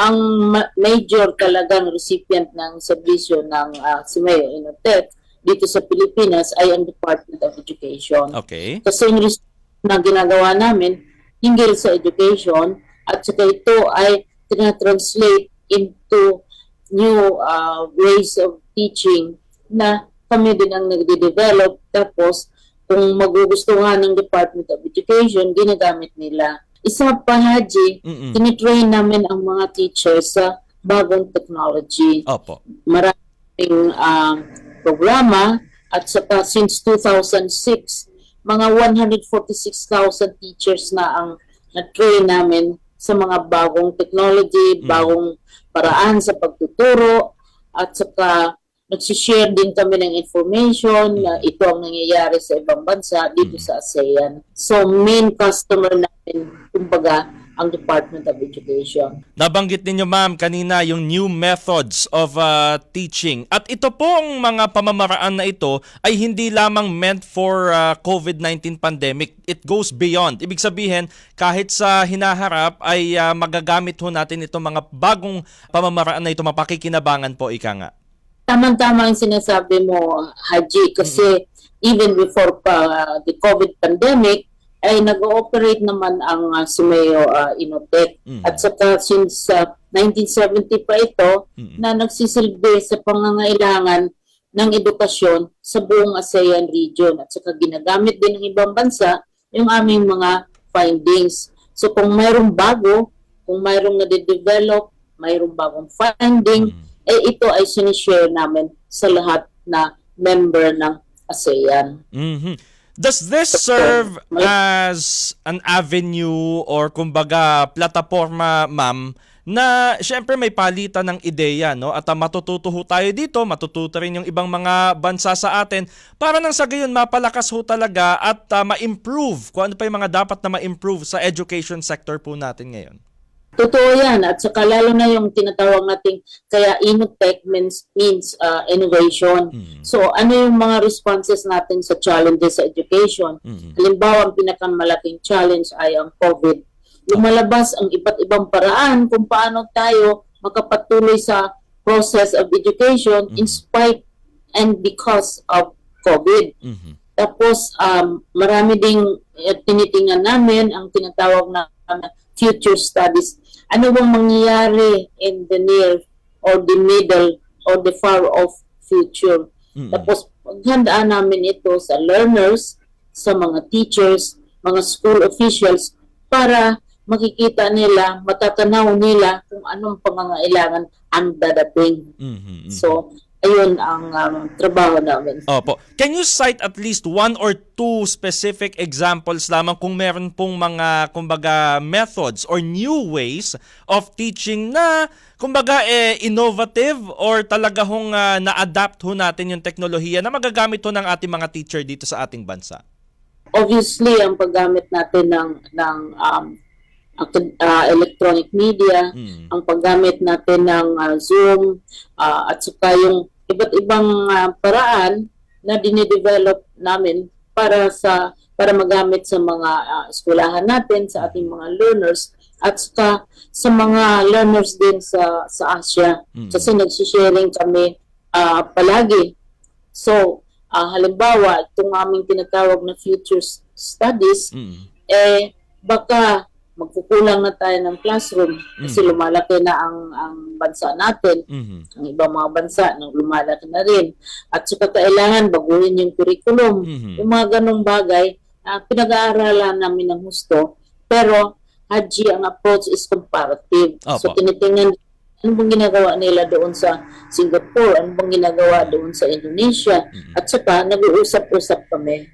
ang ma- major talagang recipient ng serbisyo ng uh, Simeo Inotech dito sa Pilipinas ay ang Department of Education. Okay. Kasi yung research na ginagawa namin hinggil sa education at saka ito ay tinatranslate into new uh, ways of teaching na kami din ang nagde-develop tapos kung magugustuhan ng Department of Education, ginagamit nila. Isa pa, Haji, Mm-mm. tinitrain namin ang mga teachers sa bagong technology Opo. maraming um, programa at saka since 2006 mga 146,000 teachers na ang na-train namin sa mga bagong technology, Mm. bagong paraan sa pagtuturo at saka nagsishare din kami ng information na ito ang nangyayari sa ibang bansa dito Mm. sa ASEAN. So main customer namin kumbaga ang Department of Education. Nabanggit ninyo ma'am kanina yung new methods of uh, teaching. At ito pong mga pamamaraan na ito ay hindi lamang meant for uh, COVID-19 pandemic. It goes beyond. Ibig sabihin, kahit sa hinaharap ay uh, magagamit ho natin itong mga bagong pamamaraan na ito, mapakikinabangan po, ika nga. Tamang-tama ang sinasabi mo, Haji, kasi even before pa uh, the COVID pandemic, ay nag-ooperate naman ang uh, Sumeo uh, Inotech. Mm. At saka since uh, 1970 pa ito, Mm. na nagsisilbi sa pangangailangan ng edukasyon sa buong ASEAN region. At saka ginagamit din ng ibang bansa yung aming mga findings. So kung mayroong bago, kung mayroong nade-develop, mayroong bagong finding, Mm. Eh ito ay sinishare namin sa lahat na member ng ASEAN. Mhm. Does this serve as an avenue or kumbaga plataforma, ma'am, na syempre may palitan ng ideya, no? At uh, matututo ho tayo dito, matututo rin yung ibang mga bansa sa atin para nang sa gayon mapalakas ho talaga at uh, ma-improve kung ano pa yung mga dapat na ma-improve sa education sector po natin ngayon. Totoo yan. At saka lalo na yung tinatawag nating kaya Inotech means, means uh, innovation. Mm. So ano yung mga responses natin sa challenges sa education? Mm. Halimbawa, ang pinakamalaking challenge ay ang COVID. Lumalabas ang iba't ibang paraan kung paano tayo makapatuloy sa process of education in spite and because of COVID. Mhm. Tapos, um, marami ding eh, tinitingnan namin ang tinatawag na na future studies. Ano bang mangyayari in the near or the middle or the far off future? Mm. Tapos, paghandaan namin ito sa learners, sa mga teachers, mga school officials, para makikita nila, matatanaw nila kung anong pangangailangan ang dadating. Mhm. Mhm. So, ayun ang um, trabaho namin. Opo. Can you cite at least one or two specific examples lamang kung meron pong mga kumbaga methods or new ways of teaching na kumbaga eh, innovative or talaga hong ah, na-adapt ho natin yung teknolohiya na magagamit ho ng ating mga teacher dito sa ating bansa? obviously ang paggamit natin ng ng um, uh, electronic media, Mm. ang paggamit natin ng uh, Zoom uh, at saka yung iba't ibang uh, paraan na dinidevelop namin para sa para magamit sa mga uh, eskwelahan natin sa ating mga learners at saka sa mga learners din sa sa Asia Mm. kasi nagsisharing kami uh, palagi so uh, halimbawa itong aming tinatawag na future s- studies Mm. eh baka magkukulang na tayo ng classroom kasi Mm. lumalaki na ang ang bansa natin Mhm. ang ibang mga bansa nang lumalaki na rin at saka kailangan baguhin yung curriculum Mhm. yung mga ganong bagay ah, pinag-aaralan namin ng husto pero Haji ang approach is comparative so Opo. tinitingnan ano bang ginagawa nila doon sa Singapore ano bang ginagawa doon sa Indonesia Mhm. at saka nag-uusap-usap kami